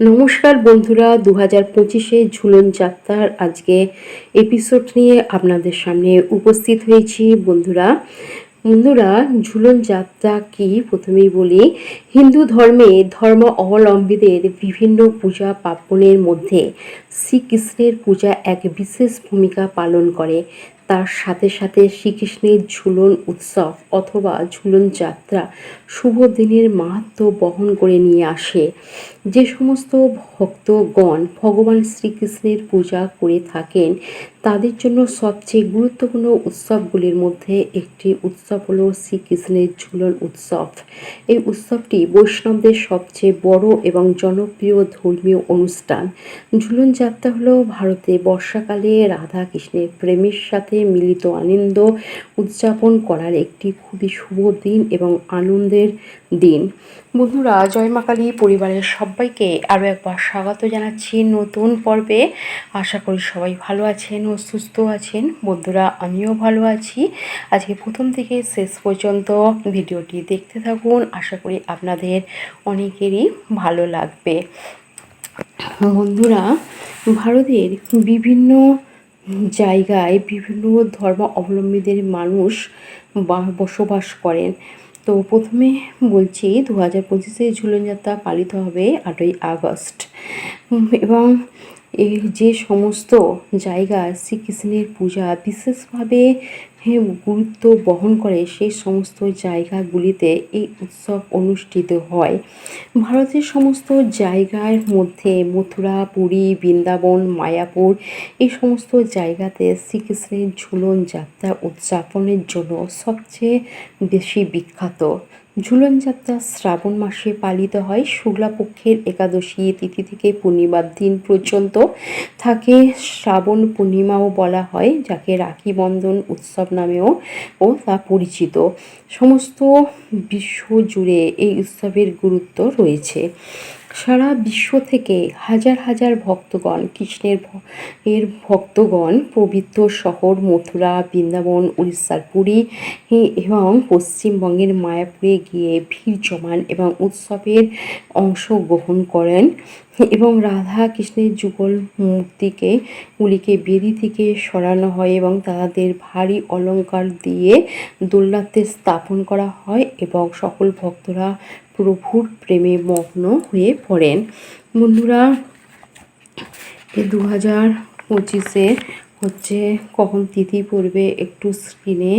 নমস্কার বন্ধুরা দু হাজার পঁচিশে ঝুলন যাত্রার আজকে এপিসোড নিয়ে আপনাদের সামনে উপস্থিত হয়েছি বন্ধুরা। বন্ধুরা, ঝুলন যাত্রা কি? প্রথমেই বলি, হিন্দু ধর্মে ধর্ম অবলম্বীদের বিভিন্ন পূজা পার্বণের মধ্যে শ্রীকৃষ্ণের পূজা এক বিশেষ ভূমিকা পালন করে। তার সাথে সাথে শ্রীকৃষ্ণের ঝুলন উৎসব অথবা ঝুলন যাত্রা শুভ দিনের মাহাত্ম বহন করে নিয়ে আসে। যে সমস্ত ভক্তগণ ভগবান শ্রীকৃষ্ণের পূজা করে থাকেন তাদের জন্য সবচেয়ে গুরুত্বপূর্ণ উৎসবগুলির মধ্যে একটি উৎসব হল শ্রীকৃষ্ণের ঝুলন উৎসব। এই উৎসবটি বৈষ্ণবদের সবচেয়ে বড় এবং জনপ্রিয় ধর্মীয় অনুষ্ঠান। ঝুলন যাত্রা হলো ভারতে বর্ষাকালে রাধা কৃষ্ণের প্রেমের সাথে মিলিত আনন্দ উদযাপন করার একটি খুবই শুভ দিন এবং আনন্দের দিন। বন্ধুরা, জয় মা কালী পরিবারের সবাইকে আরও একবার স্বাগত জানাচ্ছি নতুন পর্বে। আশা করি সবাই ভালো আছেন সুস্থ আছেন। বন্ধুরা, আমিও ভালো আছি। আজকে প্রথম থেকে শেষ পর্যন্ত ভিডিওটি দেখতে থাকুন। আশা করি আপনাদের অনেকেরই ভালো লাগবে। বন্ধুরা, ভারতের বিভিন্ন জায়গায় বিভিন্ন ধর্ম অবলম্বীদের মানুষ বসবাস করেন। তো প্রথমে বলছি দু হাজার পঁচিশে ঝুলন যাত্রা পালিত হবে আটই আগস্ট। এবং এই যে সমস্ত জায়গা শ্রীকৃষ্ণের পূজা বিশেষভাবে গুরুত্ব বহন করে সেই সমস্ত জায়গাগুলিতে এই উৎসব অনুষ্ঠিত হয়। ভারতের সমস্ত জায়গার মধ্যে মথুরা, পুরী, বৃন্দাবন, মায়াপুর এই সমস্ত জায়গাতে শ্রীকৃষ্ণের ঝুলন যাত্রা উদযাপনের জন্য সবচেয়ে বেশি বিখ্যাত। ঝুলন যাত্রা শ্রাবণ মাসে পালিত হয়। শুক্লাপক্ষের একাদশী তিথি থেকে পূর্ণিমার দিন পর্যন্ত থাকে শ্রাবণ পূর্ণিমাও বলা হয়, যাকে রাখি বন্ধন উৎসব নামেও ও তা পরিচিত। সমস্ত বিশ্ব জুড়ে এই উৎসবের গুরুত্ব রয়েছে। সারা বিশ্ব থেকে হাজার হাজার ভক্তগণ, কৃষ্ণের এর ভক্তগণ পবিত্র শহর মথুরা, বৃন্দাবন, উড়িষ্যার পুরী এবং পশ্চিমবঙ্গের মায়াপুরে গিয়ে ভিড় জমান এবং উৎসবের অংশগ্রহণ করেন এবং রাধা কৃষ্ণের যুগল মূর্তিকে গুলিকে বেদি থেকে সরানো হয় এবং তাদের ভারী অলংকার দিয়ে দোলনাতে স্থাপন করা হয় এবং সকল ভক্তরা প্রভুর প্রেমে মগ্ন হয়ে পড়েন। বন্ধুরা দু হাজার পঁচিশে হচ্ছে কখন তিথি পড়বে একটু স্ক্রিনে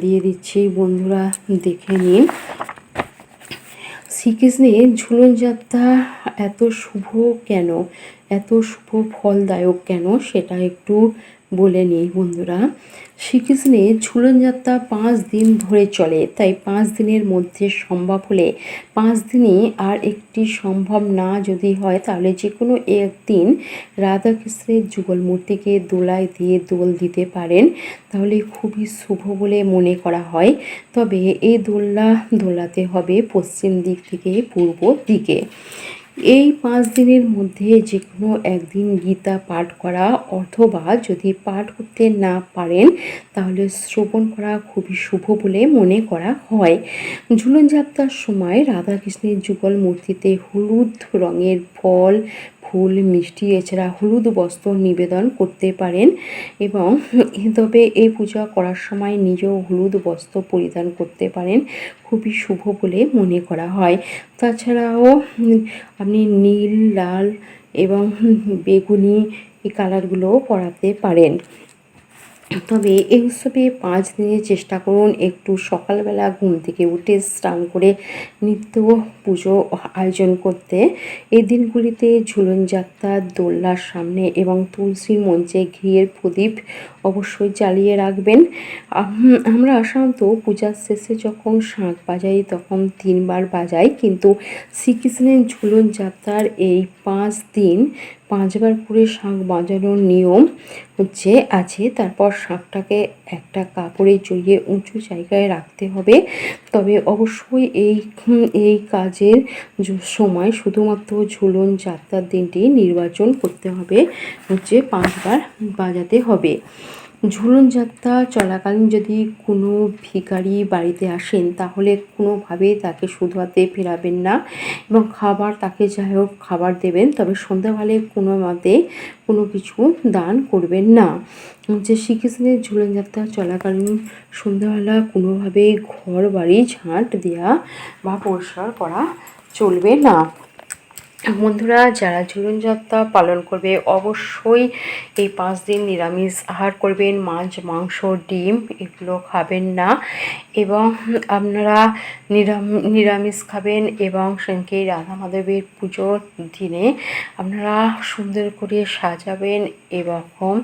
দিয়ে দিচ্ছি। বন্ধুরা, দেখে নিন। শ্রীকৃষ্ণের ঝুলন যাত্রা এত শুভ কেন? এত শুভ ফলদায়ক কেন সেটা একটু বলে নিই বন্ধুরা। শ্রীকৃষ্ণের ঝুলন যাত্রা পাঁচ দিন ধরে চলে, তাই পাঁচ দিনের মধ্যে সম্ভব হলে পাঁচ দিনই আর একটি সম্ভব না যদি হয়, তাহলে যে কোনো একদিন রাধাকৃষ্ণের যুগল মূর্তিকে দোলায় দিয়ে দোল দিতে পারেন। তাহলে খুবই শুভ বলে মনে করা হয়। তবে এই দোলনা দোলাতে হবে পশ্চিম দিক থেকে পূর্ব দিকে। এই পাঁচ দিনের মধ্যে যে কোনো একদিন গীতা পাঠ করা অথবা যদি পাঠ করতে না পারেন, তাহলে শ্রবণ করা খুবই শুভ বলে মনে করা হয়। ঝুলন যাত্রার সময় রাধাকৃষ্ণের যুগল মূর্তিতে হলুদ রঙের ফল ফুল, মিষ্টি, এছাড়া হলুদ বস্ত্র নিবেদন করতে পারেন এবং তবে এই পূজা করার সময় নিজেও হলুদ বস্ত্র পরিধান করতে পারেন। খুবই শুভ বলে মনে করা হয়। তাছাড়াও আপনি নীল, লাল এবং বেগুনি এই কালারগুলোও পরাতে পারেন। তবে এই উৎসবে পাঁচ দিনের চেষ্টা করুন। একটু সকালবেলা ঘুম থেকে উঠে স্নান করে নিত্য পুজো আয়োজন করতে। এই দিনগুলিতে ঝুলন যাত্রা, দোলনার সামনে এবং তুলসীর মঞ্চে ঘিয়ের প্রদীপ অবশ্যই জ্বালিয়ে রাখবেন। আমরা সাধারণত পূজার শেষে যখন শাঁখ বাজাই তখন তিনবার বাজাই, কিন্তু শ্রীকৃষ্ণের ঝুলন যাত্রার এই পাঁচ দিন পাঁচবার করে শাঁখ বাজানোর নিয়ম হচ্ছে আছে, তারপর শাঁখটাকে একটা কাপড়ে জড়িয়ে উঁচু জায়গায় রাখতে হবে। তবে অবশ্যই এই এই কাজের সময় শুধুমাত্র ঝুলন যাত্রার দিনটি নির্বাচন করতে হবে, হচ্ছে পাঁচবার বাজাতে হবে। ঝুলন যাত্রা চলাকালীন যদি কোনো ভিখারি বাড়িতে আসেন, তাহলে কোনোভাবেই তাকে শুধু হাতে ফেরাবেন না এবং খাবার তাকে যাই হোক খাবার দেবেন। তবে সন্ধ্যাবেলায় কোনো মতে কোনো কিছু দান করবেন না। যে শ্রীকৃষ্ণের ঝুলন যাত্রা চলাকালীন সন্ধ্যাবেলা কোনোভাবে ঘর বাড়ি ঝাঁট দেওয়া বা পরিষ্কার করা চলবে না। বন্ধুরা, যারা ঝুলনযাত্রা পালন করবে, অবশ্যই এই পাঁচ দিন নিরামিষ আহার করবেন। মাছ, মাংস, ডিম, এগুলো খাবেন না। এবং আপনারা নিরাম, নিরামিষ খাবেন এবং সেদিনকে রাধা মাধবের পুজোর দিনে আপনারা সুন্দর করে সাজাবেন এরকম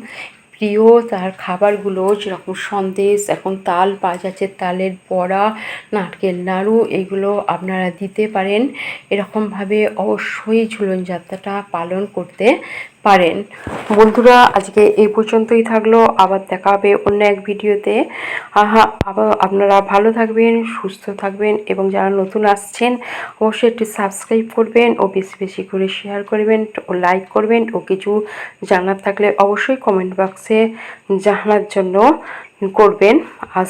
প্রিয়, তার খাবারগুলো যেরকম সন্দেশ, এখন তাল পাওয়া তালের বড়া, নারকেল নাড়ু, এগুলো আপনারা দিতে পারেন। এরকমভাবে অবশ্যই ঝুলন যাত্রাটা পালন করতে পারেন। বন্ধুরা, আজকে এই পর্যন্তই থাকল। আবার দেখা হবে অন্য এক ভিডিওতে। আহা, আবার আপনারা ভালো থাকবেন, সুস্থ থাকবেন এবং যারা নতুন আসছেন, অবশ্যই একটু সাবস্ক্রাইব করবেন ও বেশি বেশি করে শেয়ার করবেন ও লাইক করবেন ও কিছু জানার থাকলে অবশ্যই কমেন্ট বক্সে জানার জন্য করবেন। আজ